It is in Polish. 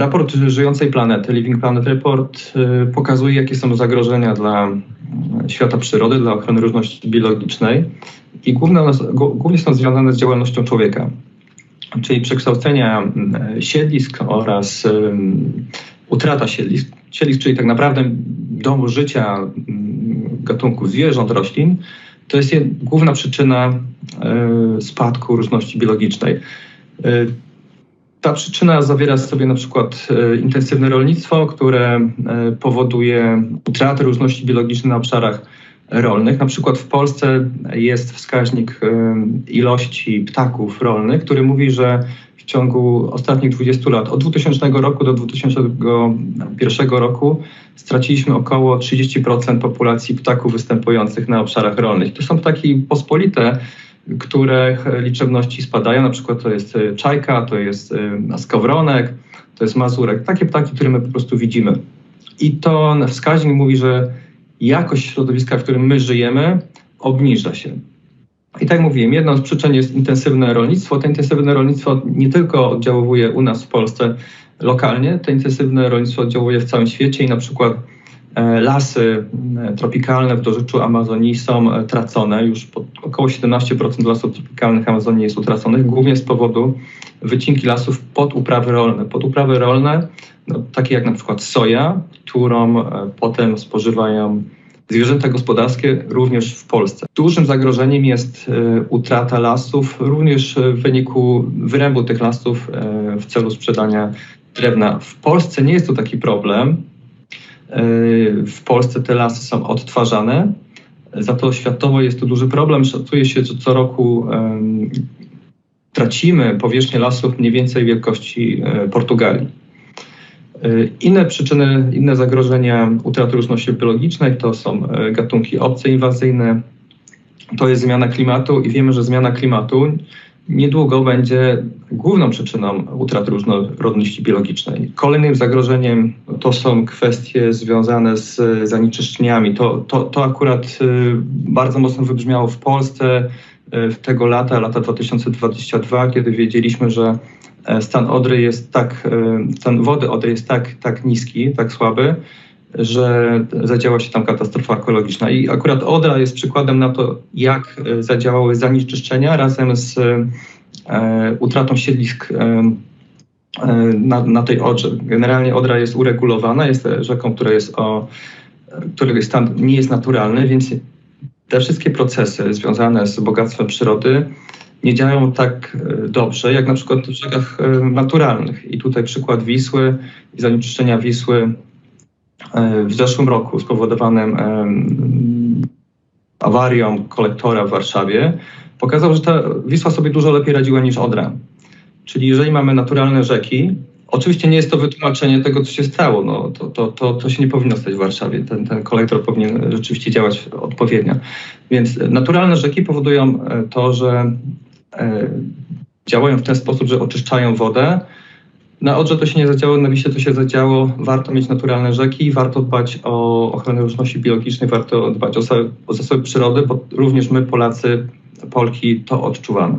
Raport Żyjącej Planety, Living Planet Report, y, pokazuje, jakie są zagrożenia dla y, świata przyrody, dla ochrony różności biologicznej i główne, głównie są związane z działalnością człowieka, czyli przekształcenia y, siedlisk oraz utrata siedlisk, siedlisk czyli tak naprawdę domu życia gatunków zwierząt, roślin, to jest główna przyczyna spadku różności biologicznej. Ta przyczyna zawiera w sobie na przykład e, intensywne rolnictwo, które e, powoduje utratę różności biologicznej na obszarach rolnych. Na przykład w Polsce jest wskaźnik e, ilości ptaków rolnych, który mówi, że w ciągu ostatnich 20 lat, od 2000 roku do 2001 roku, straciliśmy około 30% populacji ptaków występujących na obszarach rolnych. To są ptaki pospolite, których liczebności spadają. Na przykład to jest y, czajka, to jest y, skowronek, to jest mazurek. Takie ptaki, które my po prostu widzimy. I to wskaźnik mówi, że jakość środowiska, w którym my żyjemy, obniża się. I tak jak mówiłem, jedną z przyczyn jest intensywne rolnictwo. To intensywne rolnictwo nie tylko oddziałuje u nas w Polsce lokalnie, to intensywne rolnictwo oddziałuje w całym świecie i na przykład lasy e, tropikalne w dorzeczu Amazonii są e, tracone. Już około 17% lasów tropikalnych Amazonii jest utraconych, głównie z powodu wycinki lasów pod uprawy rolne. Pod uprawy rolne, no, takie jak na przykład soja, którą potem spożywają zwierzęta gospodarskie również w Polsce. Dużym zagrożeniem jest utrata lasów, również w wyniku wyrębu tych lasów w celu sprzedania drewna. W Polsce nie jest to taki problem, w Polsce te lasy są odtwarzane, za to światowo jest to duży problem. Szacuje się, że co roku um, tracimy powierzchnię lasów mniej więcej wielkości e, Portugalii. Inne przyczyny, inne zagrożenia utraty różności biologicznej to są gatunki obce inwazyjne, to jest zmiana klimatu i wiemy, że zmiana klimatu niedługo będzie główną przyczyną utraty różnorodności biologicznej. Kolejnym zagrożeniem to są kwestie związane z zanieczyszczeniami. To, to, to akurat y, bardzo mocno wybrzmiało w Polsce y, w tego lata, lata 2022, kiedy wiedzieliśmy, że e, stan Odry jest tak, y, stan wody Odry jest tak, tak niski, tak słaby, że zadziała się tam katastrofa ekologiczna. I akurat Odra jest przykładem na to, jak e, zadziałały zanieczyszczenia razem z e, utratą siedlisk e, na, na, tej Odrze. Generalnie Odra jest uregulowana, jest rzeką, która jest o, której stan nie jest naturalny, więc te wszystkie procesy związane z bogactwem przyrody nie działają tak dobrze, jak na przykład w rzekach naturalnych. I tutaj przykład Wisły i zanieczyszczenia Wisły w zeszłym roku spowodowanym awarią kolektora w Warszawie pokazał, że ta Wisła sobie dużo lepiej radziła niż Odra. Czyli jeżeli mamy naturalne rzeki, oczywiście nie jest to wytłumaczenie tego, co się stało, no, to, to, to, to się nie powinno stać w Warszawie. Ten, ten kolektor powinien rzeczywiście działać odpowiednio. Więc naturalne rzeki powodują e, to, że e, działają w ten sposób, że oczyszczają wodę, na Odrze to się nie zadziało, na Wiśle to się zadziało. Warto mieć naturalne rzeki, warto dbać o ochronę różności biologicznej, warto dbać o, o zasoby przyrody, bo również my, Polacy, Polki, to odczuwamy.